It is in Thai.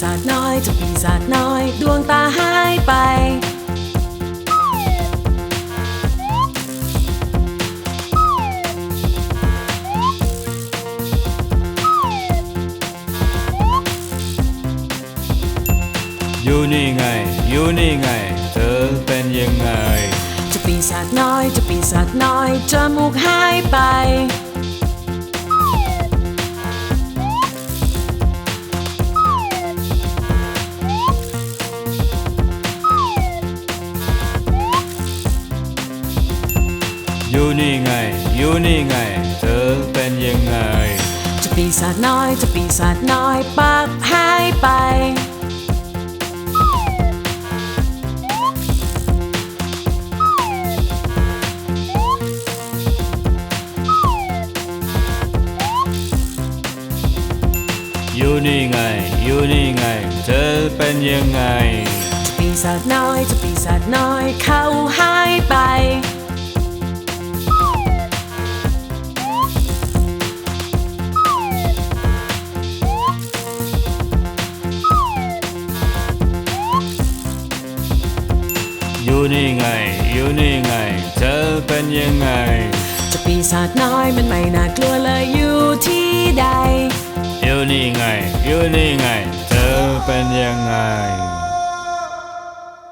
ศาจน้อยเจะปีศาจน้อย ดวงตาหายไป อยู่นี่ไง อยู่นี่ไง เธอเป็นยังไง เจะปีศาจน้อยเจะปีศาจน้อยจมูกหายไป อยู่นี่ไง อยู่นี่ไง เธอเป็นยังไงเจะปีศาจน้อยเจะปีศาจน้อยปากหายไป อยู่นี่ไง อยู่นี่ไง เธอเป็นยังไงเจะปีศาจน้อยเจะปีศาจน้อยเขาห อยู่นี่ไง อยู่นี่ไง เธอเป็นยังไงเจะปีศาจน้อยมันไม่น่ากลัวเลยอยู่ที่ใด อยู่นี่ไง อยู่นี่ไง เธอเป็นยังไง